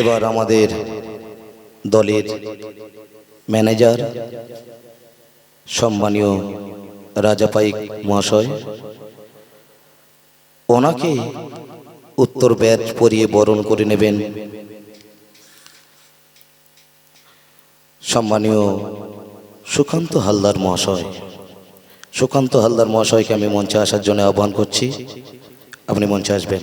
এবার আমাদের দলের ম্যানেজার, সম্মানীয় রাজা পাইক মহাশয়, ওনাকে উত্তর ব্যাচ পরিয়ে বরণ করে নেবেন সম্মানীয় সুকান্ত হালদার মহাশয়। সুকান্ত হালদার মহাশয়কে আমি মঞ্চে আসার জন্য আহ্বান করছি। আপনি মঞ্চে আসবেন।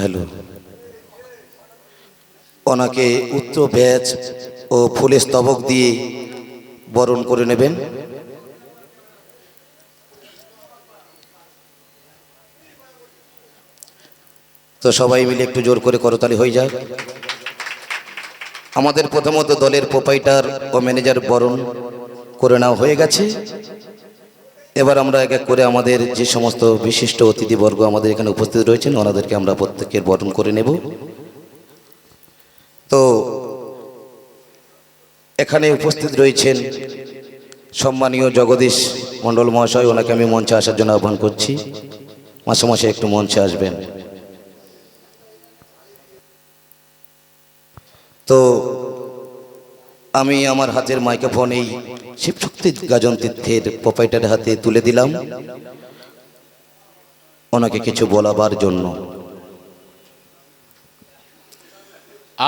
হ্যালো ওনাকে উচ্চ ব্যাচ ও ফুলের স্তবক দিয়ে বরণ করে নেবেন। তো সবাই মিলে একটু জোর করে করতালি হয়ে যাক। আমাদের প্রথমত দলের প্রোপাইটার ও ম্যানেজার বরণ করে নেওয়া হয়ে গেছে। এবার আমরা এক এক করে আমাদের যে সমস্ত বিশিষ্ট অতিথিবর্গ আমাদের এখানে উপস্থিত রয়েছেন, ওনাদেরকে আমরা প্রত্যেকের বরণ করে নেব। তো, এখানে উপস্থিত রয়েছেন সম্মানীয় জগদীশ মণ্ডল মহাশয়, ওনাকে আমি মঞ্চে আসার জন্য আহ্বান করছি। মাসে মাসে একটু মঞ্চে আসবেন। তো আমি আমার হাতের মাইক্রোফোন এই শিবশক্তি গাজন তীর্থের হাতে তুলে দিলাম। ওনাকে কিছু বলাবার জন্য।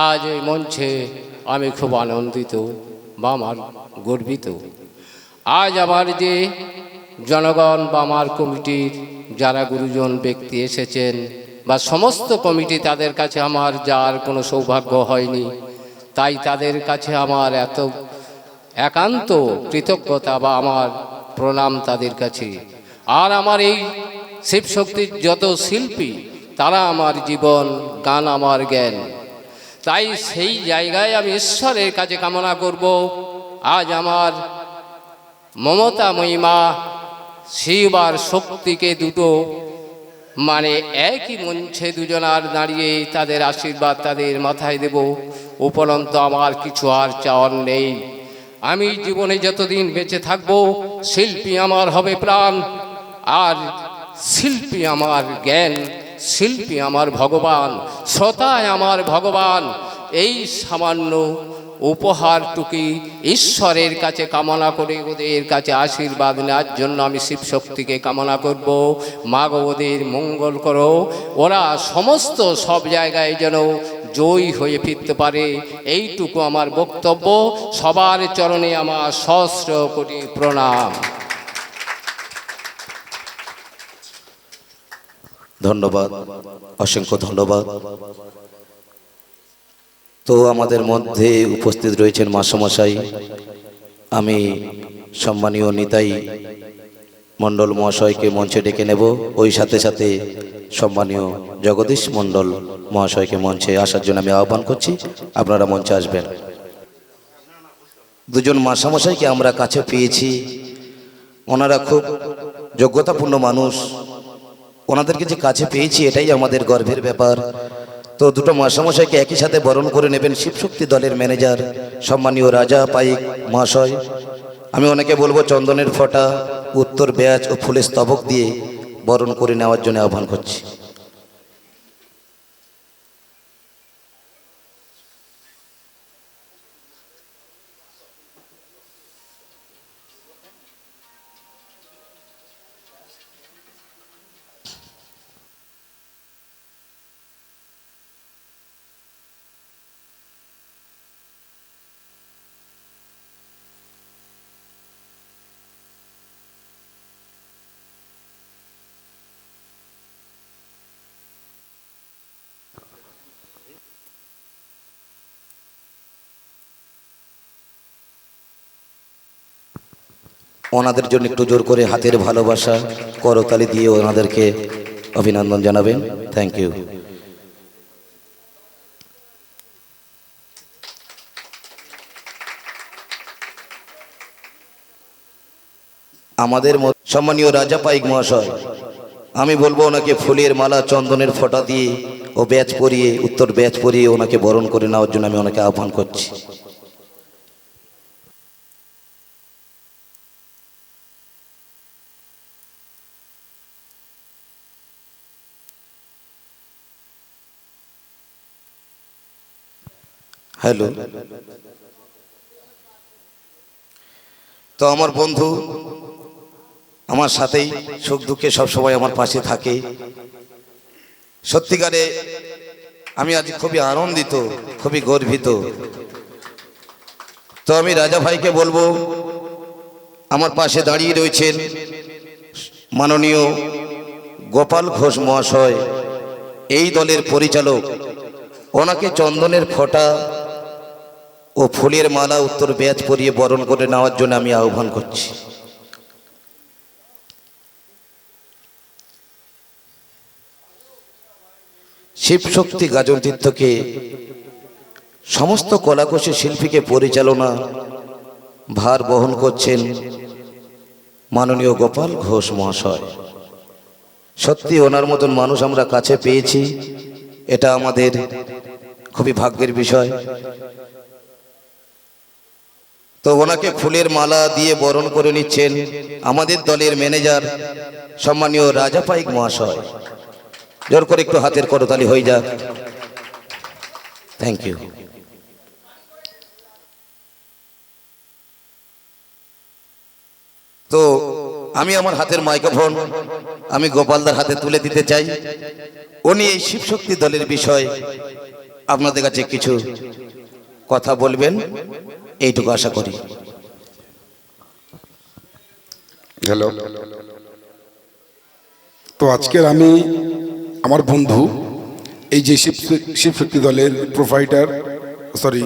আজ এই মঞ্চে আমি খুব আনন্দিত বা আমার গর্বিত। আজ আমার যে জনগণ বা আমার কমিটির যারা গুরুজন ব্যক্তি এসেছেন বা সমস্ত কমিটি তাদের কাছে আমার যার কোনো সৌভাগ্য হয়নি তাই তাদের কাছে আমার এত একান্ত কৃতজ্ঞতা বা আমার প্রণাম তাদের কাছে। আর আমার এই শিবশক্তির যত শিল্পী, তারা আমার জীবন, গান, আমার জ্ঞান। তাই সেই জায়গায় আমি ঈশ্বরের কাছে কামনা করব। আজ আমার মমতা মহিমা শিব আর শক্তিকে দুটো মানে একই মঞ্চে দুজনার দাঁড়িয়ে তাদের আশীর্বাদ তাদের মাথায় দেব। উপরন্ত আমার কিছু আর চাওয়ার নেই। আমি জীবনে যতদিন বেঁচে থাকব, শিল্পী আমার হবে প্রাণ। আর শিল্পী আমার জ্ঞান, শিল্পী আমার ভগবান, শ্রোতায় আমার ভগবান, এই সামান্য উপহারটুকি ঈশ্বরের কাছে কামনা করে ওদের কাছে আশীর্বাদ নেওয়ার জন্য আমি শিবশক্তিকে কামনা করব। মা ওদের মঙ্গল করো। ওরা সমস্ত সব জায়গায় যেন জয়ী হয়ে ফিরতে পারে। এইটুকু আমার বক্তব্য। সবার চরণে আমার সহস্র কোটি প্রণাম। ধন্যবাদ। অসংখ্য ধন্যবাদ। তো আমাদের মধ্যে উপস্থিত রয়েছেন মাসমশাই আমি সম্মানীয় নিতাই মণ্ডল মহাশয়কে মঞ্চে ডেকে নেব। ওই সাথে সাথে সম্মানীয় জগদীশ মণ্ডল মহাশয়কে মঞ্চে আসার জন্য আমি আহ্বান করছি। আপনারা মঞ্চে আসবেন। দুজন মাসামশাইকে আমরা কাছে পেয়েছি। ওনারা খুব যোগ্যতাপূর্ণ মানুষ। ওনাদেরকে যে কাছে পেয়েছি, এটাই আমাদের গর্বের ব্যাপার। তো দুটো মাসামশাইকে একই সাথে বরণ করে নেবেন শিবশক্তি দলের ম্যানেজার, সম্মানীয় রাজা পাইক মহাশয়। আমি অনেকে বলব চন্দনের ফটা, উত্তর ব্যাচ ও ফুলের স্তবক দিয়ে বরণ করে নেওয়ার জন্য আহ্বান করছি। ওনাদের জন্য একটু জোর করে হাতের ভালোবাসা করতালি দিয়ে ওনাদেরকে অভিনন্দন জানাবেন। থ্যাংক ইউ আমাদের সম্মানীয় রাজা পাইক মহাশয়, আমি বলব ওনাকে ফুলের মালা, চন্দনের ফোঁটা দিয়ে ও ব্যাচ পরিয়ে, উত্তর ব্যাচ পরিয়ে ওনাকে বরণ করে নেওয়ার জন্য আমি ওনাকে আহ্বান করছি। হ্যালো। তো আমার বন্ধু, আমার সাথেই সুখ দুঃখে সবসময় আমার পাশে থাকে। সত্যিকারে আমি আজ খুবই আনন্দিত, খুবই গর্বিত। তো আমি রাজা ভাইকে বলব, আমার পাশে দাঁড়িয়ে রয়েছেন মাননীয় গোপাল ঘোষ মহাশয়, এই দলের পরিচালক। ওনাকে চন্দনের ফোঁটা ও ফুলের মালা উত্তর ব্যাচ পরিয়ে বরণ করে নেওয়ার জন্য আমি আহ্বান করছি। শিবশক্তি গাজন তীর্থকে, সমস্ত কলাকোষী শিল্পীকে পরিচালনা, ভার বহন করছেন মাননীয় গোপাল ঘোষ মহাশয়। সত্যি ওনার মতন মানুষ আমরা কাছে পেয়েছি, এটা আমাদের খুবই ভাগ্যের বিষয়। তো ওনাকে ফুলের মালা দিয়ে বরণ করে নিচ্ছেন আমাদের দলের ম্যানেজার সম্মানীয় রাজা পাইক মহাশয়। জোর করে একটু হাতের করতালি হয়ে যাক। থ্যাংক ইউ তো আমি আমার হাতের মাইক্রোফোন আমি গোপালদার হাতে তুলে দিতে চাই। উনি এই শিবশক্তি দলের বিষয় আপনাদের কাছে কিছু কথা বলবেন। এইটুকু আশা করি। হ্যালো তো আজকের আমি আমার বন্ধু, এই যে শিব শিবশক্তি দলের প্রোভাইডার সরি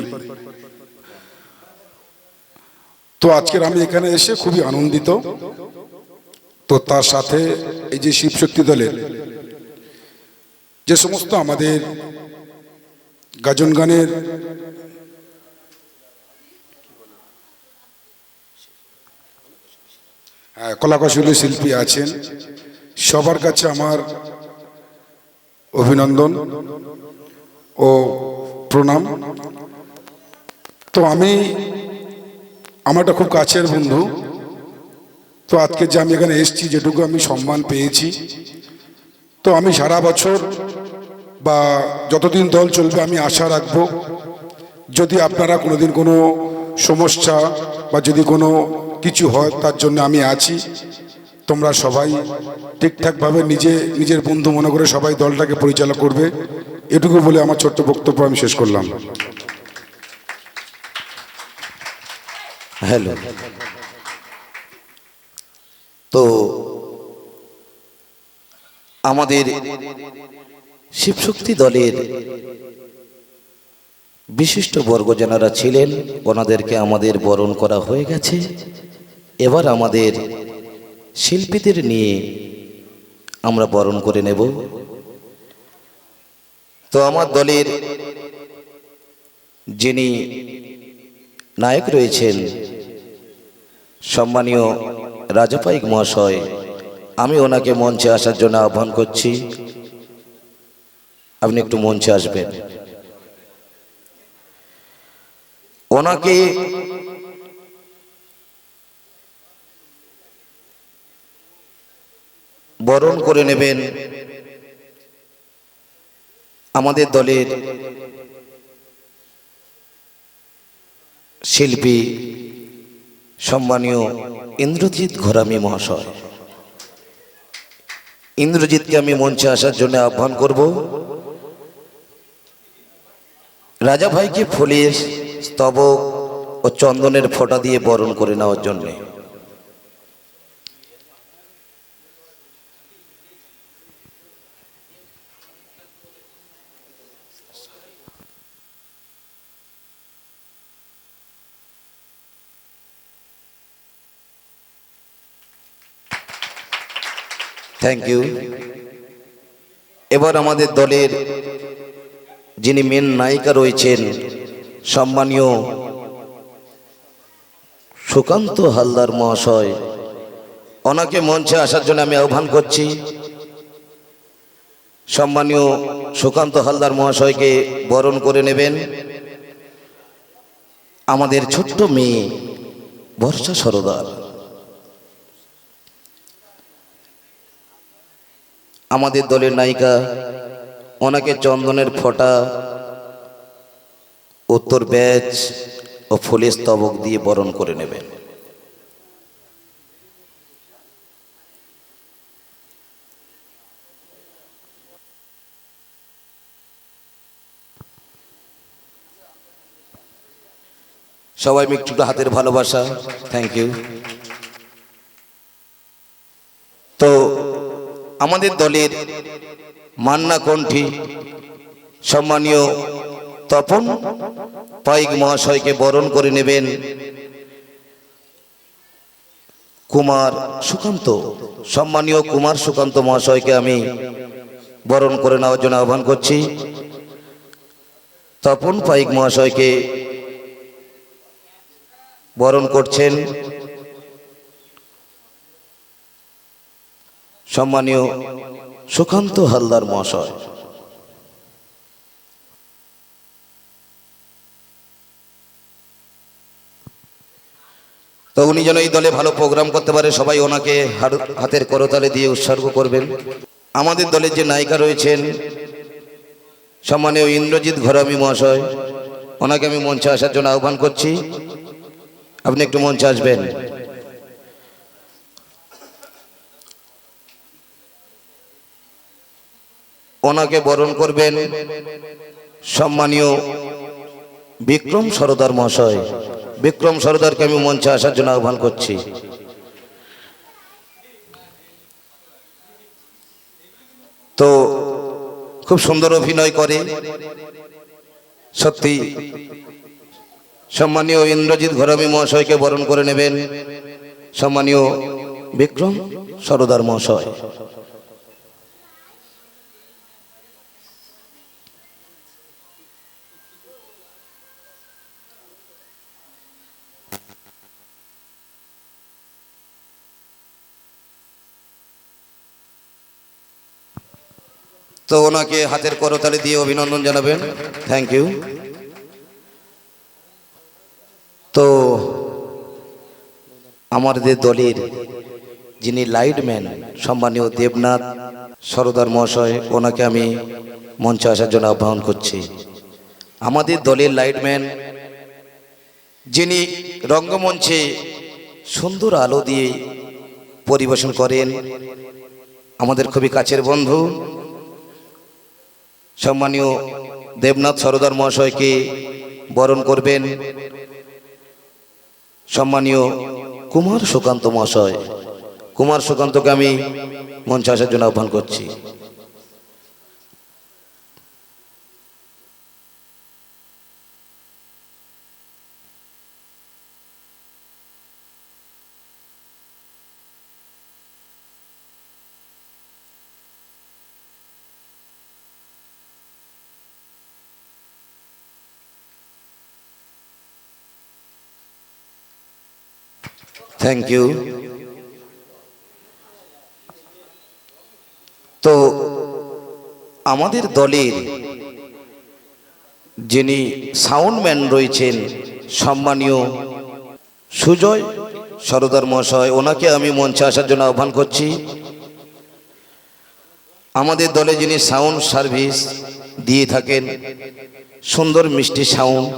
তো আজকের আমি এখানে এসে খুবই আনন্দিত। তো তার সাথে এই যে শিবশক্তি দলের যে সমস্ত আমাদের গাজন গানের কলাকৌশলী শিল্পী আছেন। সবার কাছে আমার অভিনন্দন ও প্রণাম। তো আমি, আমার খুব কাছের বন্ধু, তো আজকে যে আমি এখানে এসেছি, যেটুকু আমি সম্মান পেয়েছি, তো আমি সারা বছর বা যতদিন দল চলবে, আমি আশা রাখব, যদি আপনারা কোনোদিন কোনো সমস্যা বা যদি কোনো কিছু হয়, তার জন্য আমি আছি। তোমরা সবাই ঠিকঠাকভাবে নিজে, নিজের বন্ধু মনে করে সবাই দলটাকে পরিচালনা করবে। এটুকু বলে আমার ছোট্ট বক্তব্য আমি শেষ করলাম। হ্যালো। তো আমাদের শিবশক্তি দলের বিশিষ্ট বর্গ যারা ছিলেন, ওনাদেরকে আমাদের বরণ করা হয়ে গেছে। এবার আমাদের শিল্পীদের নিয়ে আমরা বরণ করে নেব। তো আমার দলের যিনি নায়ক রয়েছেন, সম্মানীয় রাজাপাইক মহাশয়, আমি ওনাকে মঞ্চে আসার জন্য আহ্বান করছি। আপনি একটু মঞ্চে আসবেন। ওনাকে বরণ করে নেবেন। আমাদের দলের শিল্পী, সম্মানীয় ইন্দ্রজিৎ ঘোরামি মহাশয়। ইন্দ্রজিৎকে আমি মঞ্চে আসার জন্য আহ্বান করব। রাজা ভাইকে ফুলের স্তবক ও চন্দনের ফোঁটা দিয়ে বরণ করে নেওয়ার জন্যে। থ্যাংক ইউ এবার আমাদের দলের যিনি মেন নায়িকা রয়েছেন, সম্মানীয় সুকান্ত হালদার মহাশয়, ওনাকে মঞ্চে আসার জন্য আমি আহ্বান করছি। সম্মানীয় সুকান্ত হালদার মহাশয়কে বরণ করে নেবেন। আমাদের ছোট্ট মেয়ে বর্ষা সরদার। আমাদের দলের নায়িকা, ওনাকে চন্দনের ফোঁটা, উত্তর ব্যাচ ও ফুলের স্তবক দিয়ে বরণ করে নেবেন। সবাই একটু হাতের ভালোবাসা। থ্যাংক ইউ তো আমাদের দলের মান্না কণ্ঠী সম্মানীয় তপন পাইক মহাশয়কে বরণ করে নেবেন কুমার সুকান্ত, সম্মানীয় কুমার সুকান্ত মহাশয়কে আমি বরণ করে নেওয়ার জন্য আহ্বান করছি। তপন পাইক মহাশয়কে বরণ করছেন সম্মানীয় সুকান্ত হালদার মহাশয়। তো উনি যেন এই দলে ভালো প্রোগ্রাম করতে পারে, সবাই ওনাকে হাতের করতালে দিয়ে উৎসর্গ করবেন। আমাদের দলের যে নায়িকা রয়েছেন, সম্মানীয় ইন্দ্রজিৎ ঘরামি মহাশয়, ওনাকে আমি মঞ্চে আসার জন্য আহ্বান করছি। আপনি একটু মঞ্চে আসবেন। ওনাকে বরণ করবেন সম্মানীয় বিক্রম সরদার মহাশয়। বিক্রম সরদারকে আমি মঞ্চে আসার জন্য আহ্বান করছি। তো খুব সুন্দর অভিনয় করে। সত্যি সম্মানীয় ইন্দ্রজিৎ ঘরামি মহাশয়কে বরণ করে নেবেন। সম্মানীয় বিক্রম সরদার মহাশয়। তো ওনাকে হাতের করতালি দিয়ে অভিনন্দন জানাবেন। থ্যাংক ইউ তো আমাদের দলের যিনি লাইটম্যান, সম্মানীয় দেবনাথ সরদার মহাশয়, ওনাকে আমি মঞ্চে আসার জন্য আহ্বান করছি। আমাদের দলের লাইটম্যান, যিনি রঙ্গমঞ্চে সুন্দর আলো দিয়ে পরিবেশন করেন, আমাদের খুবই কাছের বন্ধু। সম্মানীয় দেবনাথ সরদার মহাশয়কে বরণ করবেন সম্মানীয় কুমার সুকান্ত মহাশয়। কুমার সুকান্তকে আমি মঞ্চে আসার জন্য আহ্বান করছি। থ্যাংক ইউ তো আমাদের দলের যিনি সাউন্ডম্যান রয়েছেন, সম্মানীয় সুজয় সরদার মহাশয়, ওনাকে আমি মঞ্চে আসার জন্য আহ্বান করছি। আমাদের দলে যিনি সাউন্ড সার্ভিস দিয়ে থাকেন, সুন্দর মিষ্টি সাউন্ড,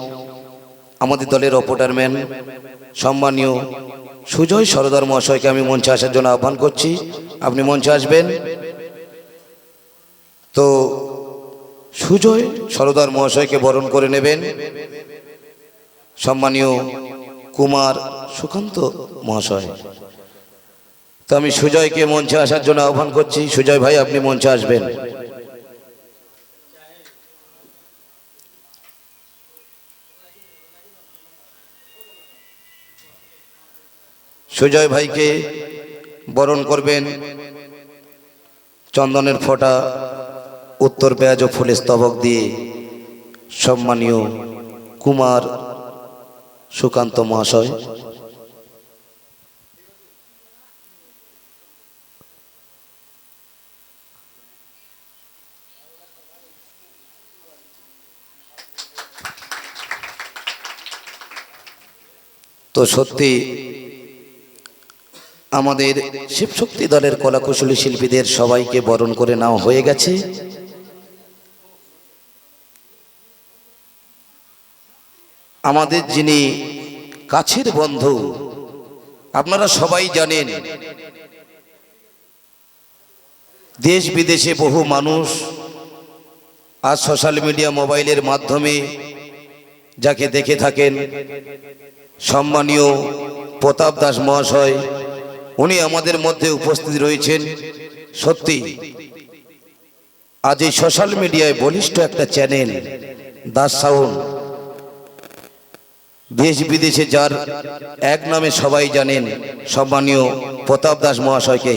আমাদের দলের অপটারম্যান, সম্মানীয় সুজয় সরদার মহাশয়কে আমি মঞ্চে আসার জন্য আহ্বান করছি। আপনি মঞ্চে আসবেন। তো সুজয় সরদার মহাশয়কে বরণ করে নেবেন। সম্মানীয় কুমার সুকান্ত মহাশয়। তো আমি সুজয়কে মঞ্চে আসার জন্য আহ্বান করছি। সুজয় ভাই, আপনি মঞ্চে আসবেন। সুজয় ভাইকে বরণ করবেন। চন্দনের ফোঁটা, উত্তর পেঁয়াজ ও ফুলের স্তবক দিয়ে সম্মানীয় কুমার সুকান্ত মহাশয়। তো সত্যি আমাদের শিবশক্তি দলের কলাকুশলী শিল্পীদের সবাইকে বরণ করে নেওয়া হয়ে গেছে। আমাদের যিনি কাছের বন্ধু, আপনারা সবাই জানেন, দেশ বিদেশে বহু মানুষ আজ সোশ্যাল মিডিয়া, মোবাইলের মাধ্যমে যাকে দেখে থাকেন সম্মানীয় প্রতাপ দাস মহাশয় উনি আমাদের মধ্যে উপস্থিত রয়েছেন। সত্যি, আজ এই সোশ্যাল মিডিয়ায় বলিষ্ঠ একটা চ্যানেল দাস সাউন্ড দেশ বিদেশে যার এক নামে সবাই জানেন সম্মানীয় প্রতাপ দাস মহাশয়কে।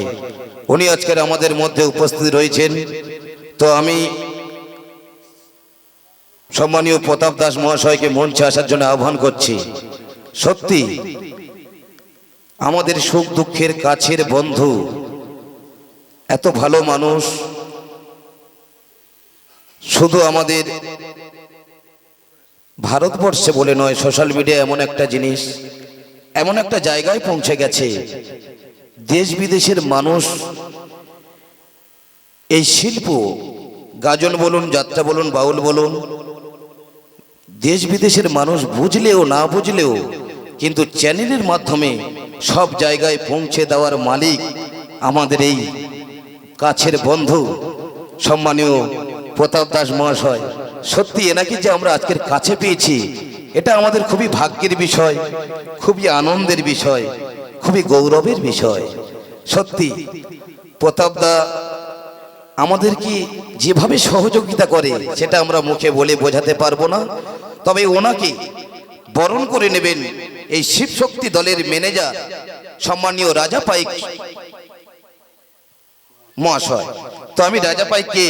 উনি আজকের আমাদের মধ্যে উপস্থিত রয়েছেন। তো আমি সম্মানীয় প্রতাপ দাস মহাশয়কে মঞ্চে আসার জন্য আহ্বান করছি। সত্যি আমাদের সুখ দুঃখের কাছের বন্ধু। এত ভালো মানুষ। শুধু আমাদের ভারতবর্ষে বলে নয়, সোশ্যাল মিডিয়া এমন একটা জিনিস, এমন একটা জায়গায় পৌঁছে গেছে। দেশ বিদেশের মানুষ এই শিল্প, গাজন বলুন, যাত্রা বলুন, বাউল বলুন, দেশ বিদেশের মানুষ বুঝলেও না বুঝলেও কিন্তু চ্যানেলের মাধ্যমে সব জায়গায় পৌঁছে দেওয়ার মালিক আমাদের এই কাছের বন্ধু সম্মানীয় প্রতাপ দাস মহাশয়। সত্যি এনাকে যে আমরা আজকের কাছে পেয়েছি, এটা আমাদের খুবই ভাগ্যের বিষয়, খুবই আনন্দের বিষয়, খুবই গৌরবের বিষয়। সত্যি, প্রতাপ দা আমাদের কি যেভাবে সহযোগিতা করে, সেটা আমরা মুখে বলে বোঝাতে পারব না, তবে ওনাকে বরণ করে নেবেন এই শিবশক্তি দলের ম্যানেজার, সম্মানীয় রাজা পাইক মহাশয়। তো আমি রাজা পাইককে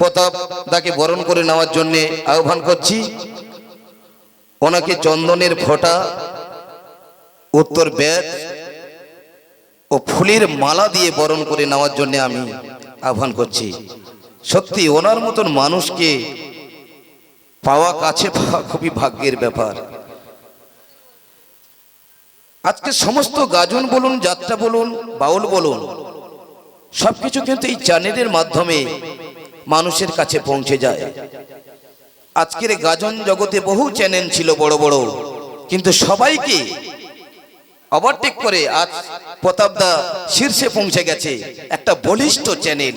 প্রতাপ দাকে বরণ করে নেওয়ার জন্য আহ্বান করছি। ওনাকে চন্দনের ফোঁটা, উত্তর ব্যাগ ও ফুলের মালা দিয়ে বরণ করে নেওয়ার জন্য আমি আহ্বান করছি। সত্যি, ওনার মতন মানুষকে পাওয়া কাছে পাওয়া খুবই ভাগ্যের ব্যাপার। আজকে সমস্ত গাজন বলুন, যাত্রা বলুন, বাউল বলুন, সবকিছু কিন্তু এই চ্যানেলের মাধ্যমে মানুষের কাছে পৌঁছে যায়। আজকের গাজন জগতে বহু চ্যানেল ছিল বড় বড়, কিন্তু সবাইকে ওভারটেক করে আজ প্রতাপদা শীর্ষে পৌঁছে গেছে একটা বলিষ্ঠ চ্যানেল,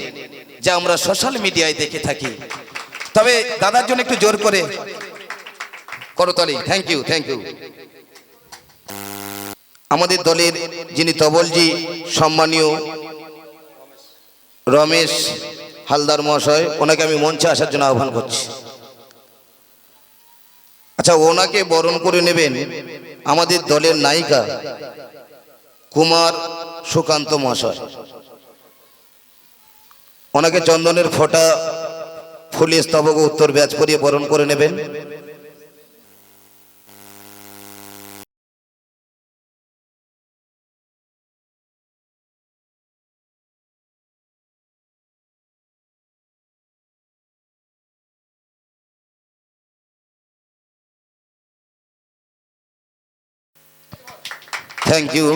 যা আমরা সোশ্যাল মিডিয়ায় দেখে থাকি। তবে দাদার জন্য একটু জোর করে। করতালি থ্যাংক ইউ থ্যাংক ইউ আমাদের দলের যিনি তবলজি, সম্মানীয় রমেশ হালদার মহাশয়, ওনাকে আমি মঞ্চে আসার জন্য আহ্বান করছি। আচ্ছা ওনাকে বরণ করে নেবেন আমাদের দলের নায়িকা কুমার সুকান্ত মহাশয়। ওনাকে চন্দনের ফোঁটা ফুলি স্তবক উত্তর ব্যাচ করিয়ে বরণ করে নেবেন। থ্যাংক ইউ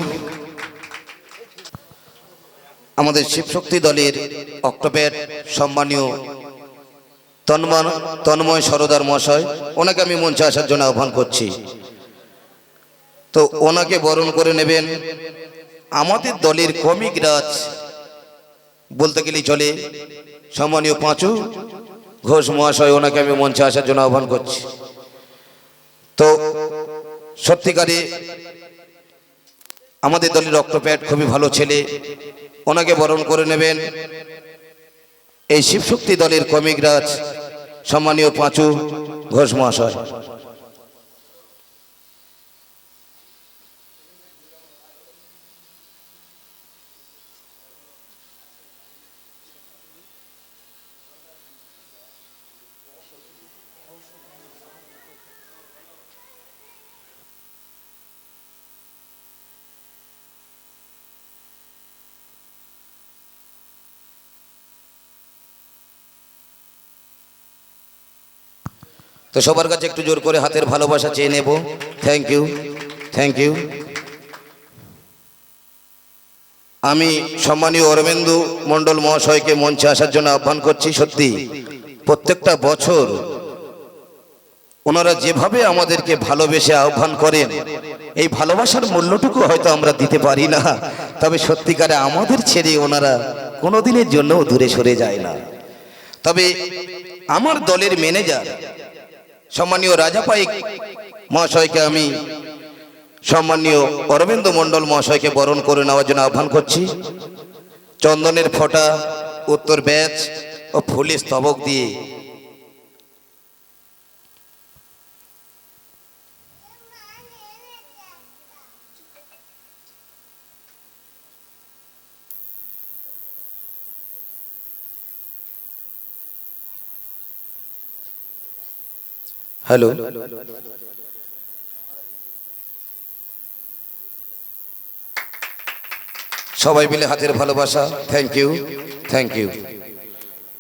আমাদের শিবশক্তি দলের অক্টোপ্যাড সম্মানীয় তন্ময় তন্ময় সরদার মহাশয়, ওনাকে আমি মঞ্চে আসার জন্য আহ্বান করছি। তো ওনাকে বরণ করে নেবেন আমাদের দলের কমিক রাজ বলতে গেলেই চলে। সম্মানীয় পাঁচু ঘোষ মহাশয়, ওনাকে আমি মঞ্চে আসার জন্য আহ্বান করছি। তো সত্যিকারে আমাদের দলের রক্তপ্যাট খুবই ভালো ছেলে। ওনাকে বরণ করে নেবেন। এই শিবশক্তি দলের কমিকরাজ সম্মানীয় পাঁচু ঘোষ মহাশয়। তো সবার কাছে একটু জোর করে হাতের ভালোবাসা চেয়ে নেব। থ্যাংক ইউ থ্যাংক ইউ আমি সম্মানীয় অরবিন্দু মণ্ডল মহাশয়কে মঞ্চে আসার জন্য আহ্বান করছি, সত্যি, প্রত্যেকটা বছর ওনারা যেভাবে আমাদেরকে ভালোবেসে আহ্বান করেন, এই ভালোবাসার মূল্যটুকু হয়তো আমরা দিতে পারি না, তবে সত্যিকারে আমাদের ছেড়ে ওনারা কোনোদিনের জন্যও দূরে সরে যায় না। তবে আমার দলের ম্যানেজার সম্মানীয় রাজা পাইক মহাশয়কে আমি সম্মানীয় অরবিন্দ মণ্ডল মহাশয়কে বরণ করে নেওয়ার জন্য আহ্বান করছি। চন্দনের ফটা, উত্তর ব্যাচ ও ফুলের স্তবক দিয়ে হ্যালো? সবাই মিলে হাতের ভালোবাসা। Thank you thank you